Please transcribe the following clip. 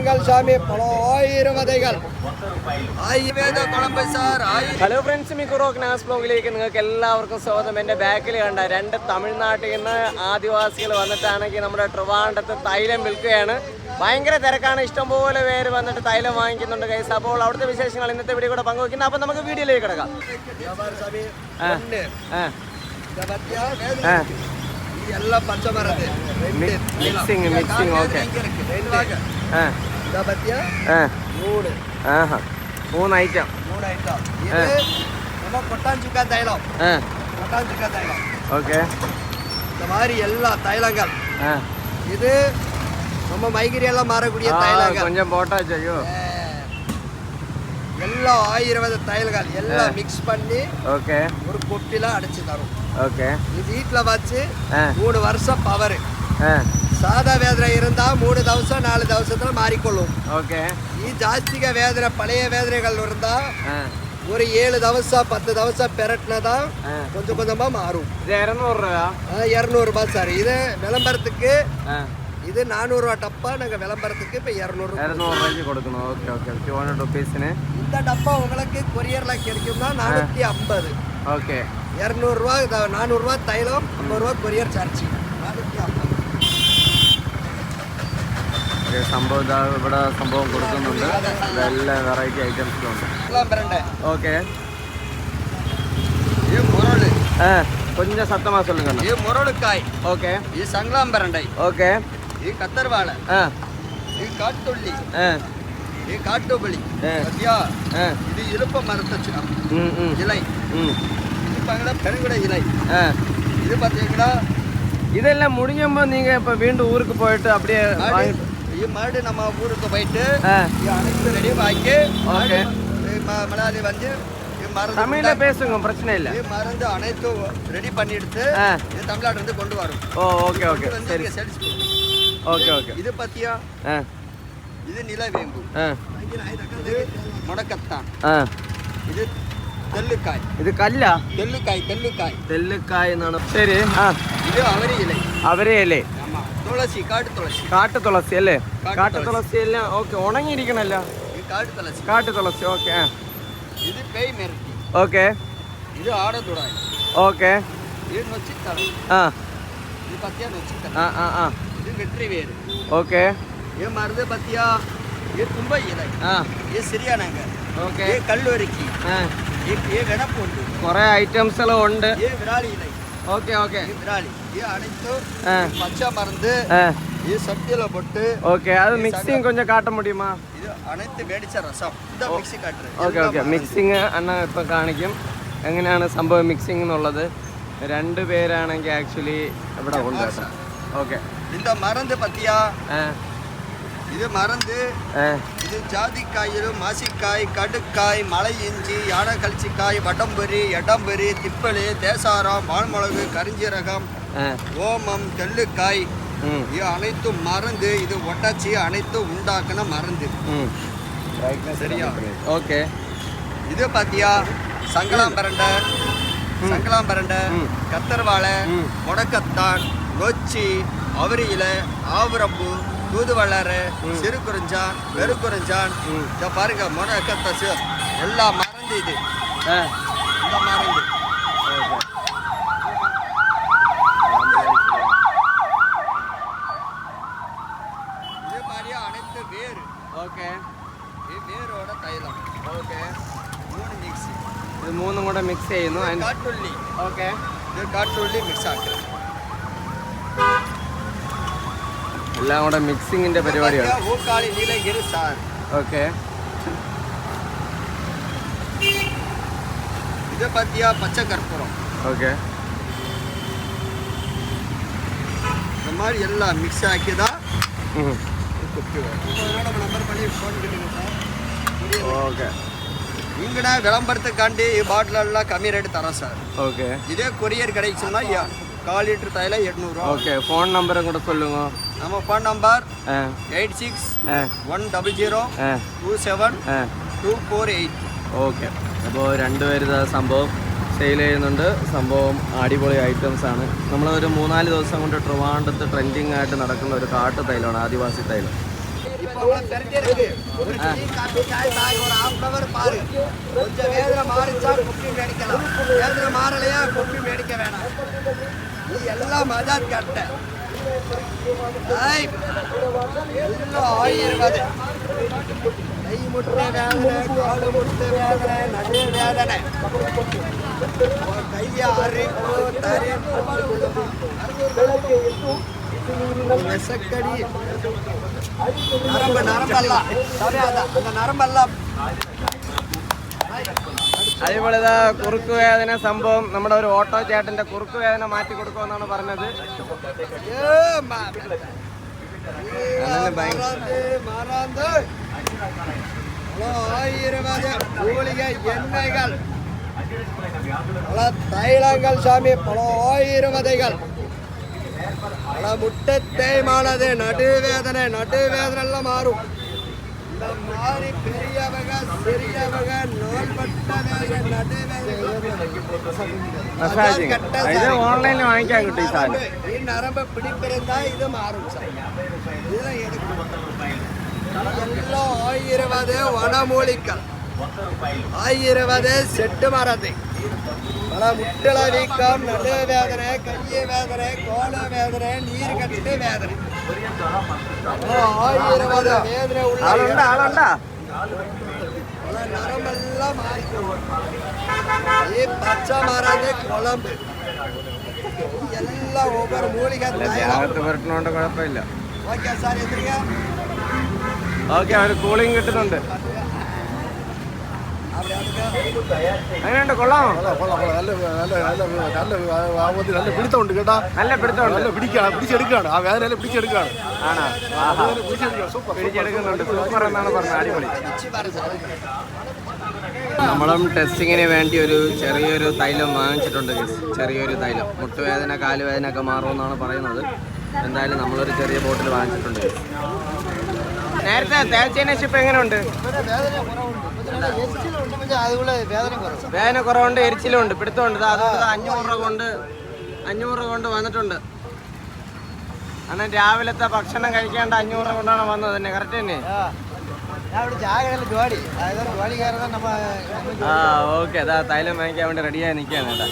பாருங்கள் சாமி பல ஆயிரம் விதைகள் ആയുർവേദ കുളമ്പ് സാർ ആയുർ ഹലോ ഫ്രണ്ട്സ് മിക്കുറോ ക്നാസ് ബ്ലോഗിലേക്ക് നിങ്ങൾക്ക് എല്ലാവർക്കും സ്വാഗതം എൻ്റെ ബാക്കിൽ കണ്ട രണ്ട് തമിഴ്നാട്ടിൽ നിന്ന് ആദിവാസികൾ വന്നിട്ടാണെങ്കിൽ നമ്മുടെ ട്രിവാൻഡത്ത് തൈലം വിൽക്കുകയാണ് ഭയങ്കര തിരക്കാണ് ഇഷ്ടംപോലെ പേര് വന്നിട്ട് തൈലം വാങ്ങിക്കുന്നുണ്ട് കൈസ് അപ്പോൾ അവിടുത്തെ വിശേഷങ്ങൾ ഇന്നത്തെ വീഡിയോ കൂടെ പങ്കുവയ്ക്കുന്നത് അപ്പോൾ നമുക്ക് വീഡിയോയിലേക്ക് കിടക്കാം വ്യാപാര സ്വാമി ആ. ഒന്ന് ആ ഇതാ പറ്റിയ വേദന ആ ഈ మూడు మూడు ఐటమ్ మూడు ఐటమ్ நம்ம கொட்டான் சுக்கா தைலம். கொட்டான் சுக்கா தைலம். ஓகே. இந்த மாதிரி எல்லா தைலங்கள். இது நம்ம மைகிரியெல்லாம் மாறக்கூடிய தைலங்கள். கொஞ்சம் போட்டாச்சு ஐயோ. எல்லா ஆயிரம் தைலங்கள் எல்லாம் மிக்ஸ் பண்ணி ஓகே. ஒரு கொட்டில அடைச்சு தரும். ஓகே. இது வீட்டில் வச்சு மூணு வருஷம் பவர் சாதா வேதனை இருந்தால் மூணு தவசம் நாலு தவசத்தில் மாறிக்கொள்ளும். ஓகே. ఈ జాస్తిగా வேதனை பழைய வேதனைகள் இருந்தால் ஒரு ஏழு தவசம் பத்து தவசம் பெரட்டினா தான் கொஞ்சம் கொஞ்சமாக மாறும். இது இரநூறுவா இரநூறுபா சார். இது விளம்பரத்துக்கு இது நானூறுரூவா டப்பா நாங்கள் விளம்பரத்துக்கு இப்போ இரநூறு இரநூறுவாய்க்கு கொடுக்கணும். Okay okay okay. ஒன் ருபீஸ்னு இந்த டப்பா உங்களுக்கு கொரியரில் கிடைக்கும்னா நானூற்றி ஐம்பது. ஓகே. இரநூறுவா நானூறுரூவா தைலம் ஐம்பது ரூபா கொரியர் சார்ஜ் സംഭവം ഇതാ ഇവിടെ സംഭവം കൊടുക്കുന്നുണ്ട്. എല്ലാ വെറൈറ്റി ഐറ്റംസിലുണ്ട് ഓക്കെ. ആ கொஞ்சம் சத்தமா சொல்லுங்க இது முரளுக்காய் ஓகே இது சங்கலாம்பரண்டை ஓகே இது கத்தர்வாழை இது காட்டுள்ளி இது காட்டுபலி பத்தியா இது இழுப்ப மரத்தை இலை இது பாங்களா பெருங்குடை இலை இது பார்த்தீங்களா இதெல்லாம் முடிஞ்சப்போ நீங்கள் இப்போ வீண்டும் ஊருக்கு போயிட்டு அப்படியே மறுபடியும் நம்ம ஊருக்கு போயிட்டு அனைத்து ரெடி ஆக்கி ஓகே. மலாதி வந்து தமிழ்ல பேசுங்க பிரச்சனை இல்ல. மருந்து அனைத்தும் ரெடி பண்ணிடுத்து இது தமிழ்நாடு இருந்து கொண்டு வரும். ஓ ஓகே ஓகே. சரி. சரி ஓகே ஓகே. இது பத்தியா? இது நிலவேம்பு இது முடக்கத்தான். இது தெல்லுக்காய். இது கல்லா? தெல்லுக்காய் தெல்லுக்காய். தெல்லுக்காய் சரி இது அவரி இலை. அவரே இலை. തുളസി കാട്ടു തുളസി അല്ലേ? കാട്ടു തുളസി എല്ലാം ഓക്കെ ഉണങ്ങിയിരിക്കണല്ല? കാട്ടു തുളസി ഓക്കെ ഇത് പേയ് മെരട്ടി. ഓക്കെ. ഇത് ആടതുടാൻ ഓക്കെ. ഇത് നൊച്ചിത്തറ ആ. ഇത് പത്തിയ നൊച്ചിത്തറ ആ ആ ആ. ഇത് വെട്രിവേര്. ഓക്കെ. ये मर्द बतिया ये ತುಂಬಾ ಇದೆ ಹಾ ये ಸಿರಿಯಾನಂಗ ಓಕೆ ये ಕಲ್ಲೋರಿಕಿ ಹಾ ये ಗಣಪೊಂಡು കുറേ ഐറ്റംസ് എല്ലാം ഉണ്ട്. ये വിരാളി ಇದೆ ഓക്കെ ഓക്കെ இது விராலி இது அனைத்தும் ആ பச்சை மருந்து ആ இது சட்டியில போட்டு ഓക്കെ അത് മിക്സിങ് കൊഞ്ചം കാട്ട മുടിയുമാ இது அனைத்து வேடிச்ச ரசம் இந்த மிக்ஸி காட்டுறேன் ഓക്കെ ഓക്കെ മിക്സിങ് അണ്ണ ഇപ്പം കാണിക്കും എങ്ങനെയാണ് സംഭവം മിക്സിംഗ് എന്നുള്ളത് രണ്ട് പേരാണെങ്കിൽ ആക്ച്വലി ഇവിടെ ഉണ്ട് കേട്ടോ ഓക്കെ இந்த மருந்து பத்தியா ആ இது இது ஜாதிக்காயில் மாசிக்காய் கடுக்காய் மலை இஞ்சி யானை கழிச்சிக்காய் வடம்பரி எடம்பரி திப்பளி தேசாரம் வான்மிளகு கரிஞ்சீரகம் ஓமம் தெல்லுக்காய். இது அனைத்தும் மருந்து. இது ஒட்டாச்சி அனைத்தும் உண்டாக்குன மருந்து. சரியா? ஓகே. இது பாத்தியா? சங்கலாம் பரண்டை சங்கலாம் பரண்டை கத்தர்வாழை கொடக்கத்தான் நொச்சி அவரியில ஆவரம்பு தூதுவளர் சிறு குறிஞ்சான் வெறு குறிஞ்சான் ம். இதை பாருங்க முடக்கத்தசு எல்லா மருந்து இது ആ இந்த மருந்து இது மாதிரியே அனைத்து வேறு ഓക്കെ இது வேரோட தைலம் ഓക്കെ மூணு மிக்ஸ் ഇത് മൂന്നും കൂടെ മിക്സ് ചെയ്യുന്നു അതിന് காட்டுள்ளி ഓക്കെ இது காட்டுள்ளி மிக்ஸ் ஆக்குறது എല്ലാം കൂടെ മിക്സിങ്ങിന്റെ പരിപാടിയാണ് ஊக்காளி நீலகிரி சார் ഓക്കെ இதை பத்தியா பச்சை கற்பூரம் ഓക്കെ இந்த மாதிரி எல்லாம் மிக்ஸ் ஆக்கி தான் குப்பி வரும் இப்போ நம்ம நம்பர் பண்ணி ஃபோன் பண்ணுங்க சார் ഓക്കെ இங்கடா விளம்பரத்துக்காண்டி பாட்டில் எல்லாம் கம்மி ரேட்டு தரோம் சார் ഓക്കെ இதே கொரியர் கிடைச்சுன்னா யா- கால் லிட்டர் தைலம் எட்நூறுவா ഓക്കെ ഫോൺ നമ്പറും കൂടെ சொல்லுங்க நம்ம ஃபோன் நம்பர் ആ எயிட் சிக்ஸ் ആ ஒன் டபுள் ஜீரோ ആ டூ செவன் ആ டூ ஃபோர் எயிட் ഓക്കെ അപ്പോൾ രണ്ടുപേരും ഇതാ സംഭവം സെയിൽ ചെയ്യുന്നുണ്ട് സംഭവം അടിപൊളി ഐറ്റംസ് ആണ് നമ്മൾ ഒരു മൂന്നാല് ദിവസം കൊണ്ട് ട്രിവാൻഡത്ത് ട്രെൻഡിങ് ആയിട്ട് നടക്കുന്ന ഒരു കാട്ടു തൈലമാണ് ആദിവാസി തൈലം இப்போ உங்களை பெரட்டி இருக்கு ஒரு டீ காஃபி சாய் சாய் ஒரு ஹாஃப் அவர் பாரு கொஞ்சம் வேதனை மாறிச்சா குப்பி மேடிக்கலாம் வேதனை மாறலையா குப்பி மேடிக்க வேணாம் நீ எல்லாம் அதான் கட்ட. ஐய், எல்லாம் ஆயிரம் கை முட்டை வேதனை காலு முட்டை வேதனை நடு வேதனை. கையை கையை அரைப்போ விசக்கடி. நரம்பு நரம்பெல்லாம். சரியாதா? அந்த நரம்பெல்லாம். അതേപോലെ ഇതാ കുറുക്ക് വേദന സംഭവം നമ്മുടെ ഒരു ഓട്ടോ ചേട്ടന്റെ കുറുക്ക് വേദന മാറ്റി കൊടുക്കുമെന്നാണ് പറഞ്ഞത് ஏ மா- மாறாந்து, மாறாந்து. பல ஆயிரவாத மூலிகை எண்ணெய்கள் பல தைலங்கள் சாமி பல ஆயிரம் வதைகள் பல முட்டை தேய்மானது நடுவேதனை நடுவேதனை எல்லாம் மாறும் இந்த மாதிரி பெரியவங்க சிறியவங்க நோய்பட்ட வேதனை நடுவேதனை മസാജിങ് ഇത് ഓൺലൈനിൽ വാങ്ങിക്കാൻ കിട്ടും ഈ സാധനം ഈ നരമ്പ് പിടിപ്പിരുന്നാ ഇത് മാറും സാർ ഇതിനെ എടുക്കും എല്ലാം ആയിരവത് വനമൂലിക്കൽ ആയിരവത് സെട്ട് മറതി പല മുട്ടള വീക്കം നടുവേദന കയ്യ വേദന കോല വേദന നീര് കെട്ട് വേദന ആയിരവത് വേദന ഉള്ള ആളുണ്ടാ ആളുണ്ടാ പല നരമ്പെല്ലാം മാറിക്കും ഈ പച്ച മാറാതെ കുളമ്പ് എല്ലാം ഒവ്വൊരു മൂലിക തൈലം ദേഹത്ത് പുരട്ടണോണ്ട് കുഴപ്പമില്ല ഓക്കെ സാർ എത്തിരിക്ക ഓക്കെ അവര് കൂളിംഗ് കിട്ടുന്നുണ്ട് അവിടെ അടുക്ക അങ്ങനെയുണ്ട് കൊള്ളാമോ? കൊള്ളാം, കൊള്ളാം, കൊള്ളാം. നല്ല നല്ല നല്ല നല്ല ആവുമ്പത്തിൽ നല്ല പിടുത്തമുണ്ട് കേട്ടാ. നല്ല പിടുത്തമുണ്ട്. നല്ല പിടിക്കാണ് പിടിച്ചെടുക്കാണ്. ആ വേദന പിടിച്ചെടുക്കാണ്. ആണോ? ആഹാ. സൂപ്പർ പിടിച്ചെടുക്കുന്നുണ്ട്. സൂപ്പർ. എന്നാണ് പറഞ്ഞത്. അടിപൊളി. നമ്മളും ടെസ്റ്റിങ്ങിന് വേണ്ടി ഒരു ചെറിയൊരു തൈലം വാങ്ങിച്ചിട്ടുണ്ട്. ചെറിയൊരു തൈലം. മുട്ടുവേദന കാലുവേദന ഒക്കെ മാറുമെന്നാണ് പറയുന്നത്. എന്തായാലും നമ്മളൊരു ചെറിയ ബോട്ടിൽ വാങ്ങിച്ചിട്ടുണ്ട്. നേരത്തെ തേച്ചതിന് ശേഷം ഇപ്പൊ എങ്ങനെയുണ്ട്? വേദന കുറവ് വേദന കുറവുണ്ട് എരിച്ചിലുണ്ട് പിടുത്തമുണ്ട്. അതുകൊണ്ട് അഞ്ഞൂറ് രൂപ കൊണ്ട് അഞ്ഞൂറ് രൂപ കൊണ്ട് വന്നിട്ടുണ്ട്. അന്ന് രാവിലത്തെ ഭക്ഷണം കഴിക്കാണ്ട് അഞ്ഞൂറ് രൂപ കൊണ്ടാണ് വന്നത് തന്നെ കറക്റ്റ് തന്നെ? ആ. ഓക്കെ. അതാ തൈലം വാങ്ങിക്കാൻ വേണ്ടി റെഡിയായി നിൽക്കുകയാണ് കേട്ടോ.